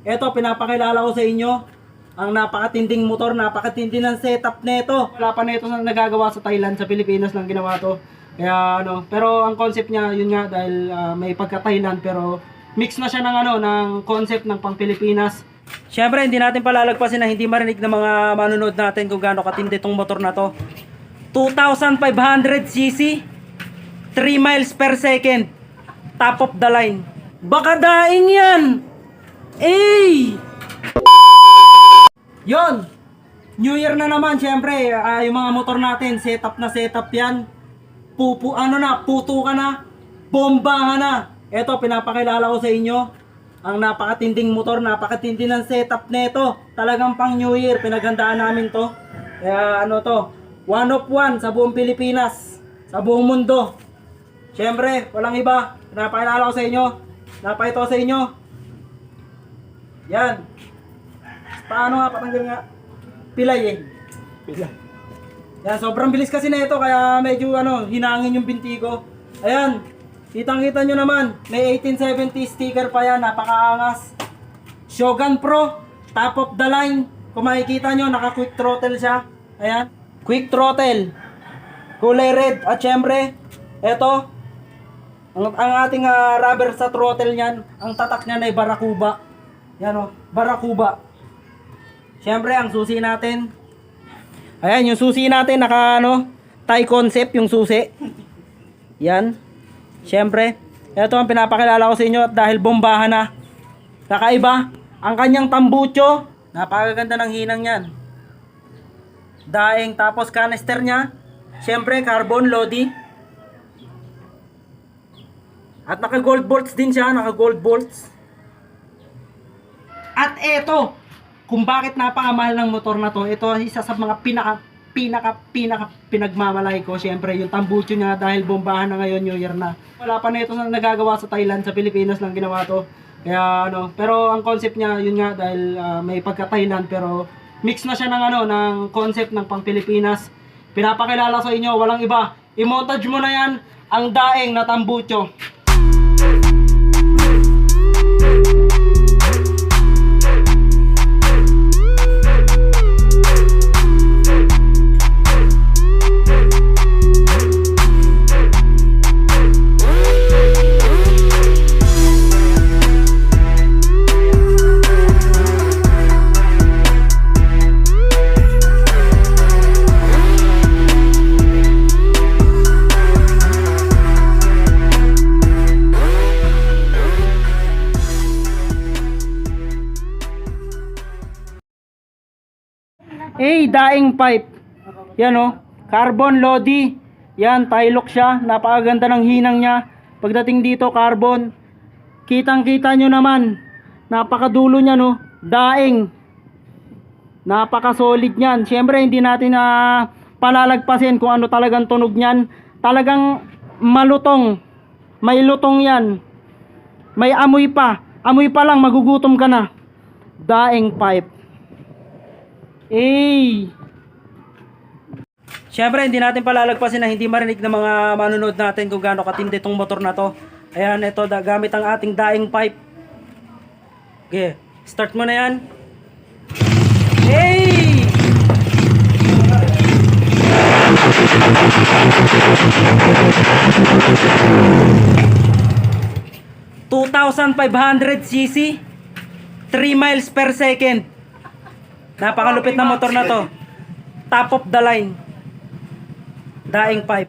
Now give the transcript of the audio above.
Eto, pinapakilala ko sa inyo ang napakatinding motor, napakatindi ng setup nito. Wala pa nito na nagagawa sa Thailand, sa Pilipinas lang ginawa to. Kaya ano, pero ang concept niya, yun nga, dahil ah, may pagka-Thailand, pero mix na siya ng ano, ng concept ng pang Pilipinas. Siyempre, hindi natin palalagpasin na hindi marinig ng mga manunod natin kung gaano katindi tong motor na to. 2,500cc, 3 miles per second, top of the line. Baka daing yan! Eh! Yon! New Year na naman, syempre, ah, yung mga motor natin, setup na setup yan. Pupu, ano na, puto ka na, bomba ka na. Eto, pinapakilala ko sa inyo, ang napakatinding motor, napakatindi ng setup nito. Talagang pang New Year, pinaghandaan namin to. Kaya ano to, one of one sa buong Pilipinas, sa buong mundo. Syempre, walang iba. Pinapakilala ko sa inyo. Napakita sa inyo. Yan. Paano nga patanggal nga? Pilay eh. Pilay. Yan, sobrang bilis kasi na ito kaya medyo ano, hinangin yung binti ko. Ayan. Kitang-kita nyo naman, may 1870 sticker pa yan, napakaangas. Shogun Pro, top of the line. Kung makikita nyo, naka quick throttle siya. Ayan. Quick throttle. Kulay red. At syempre, eto, ang, ang ating ah, rubber sa throttle niyan, ang tatak niyan ay Barracuda. Yan o, Barracuda. Siyempre, ang susi natin. Ayan, yung susi natin, naka ano, Thai concept yung susi. Yan. Siyempre, ito ang pinapakilala ko sa inyo dahil bombahan na. Kakaiba, ang kanyang tambucho, napakaganda ng hinang yan. Daing, tapos canister niya, siyempre, carbon lodi. At naka gold bolts din siya, naka gold bolts. Eto, kung bakit napakamahal ng motor na to, ito isa sa mga pinaka pinaka pinaka pinagmamalay ko syempre yung tambucho niya dahil bombahan na ngayon New Year na. Wala pa nito na nagagawa sa Thailand, sa Pilipinas lang ginawa to. Kaya ano, pero ang concept niya yun nga dahil ah, may pagka Thailand pero mix na siya ng ano ng concept ng pang Pilipinas. Pinapakilala sa inyo, walang iba. I-montage mo na yan ang daing na tambucho. Eh, daing pipe. Yan oh. Carbon Lodi. Yan, Tylok siya. Napakaganda ng hinang niya. Pagdating dito, carbon. Kitang-kita nyo naman. Napakadulo niya no. Daing. Napaka-solid niyan. Siyempre, hindi natin na palalagpasin kung ano talagang tunog niyan. Talagang malutong. May lutong yan. May amoy pa. Amoy pa lang, magugutom ka na. Daing pipe. Eh. Siyempre, hindi natin palalagpasin na hindi marinig ng mga manunod natin kung gaano katindi itong motor na to. Ayan, ito, gamit ang ating daing pipe. Okay, start mo na yan. Hey! Two thousand cc, 3 miles per second. Napakalupit na motor na to. Top of the line. Daing pipe.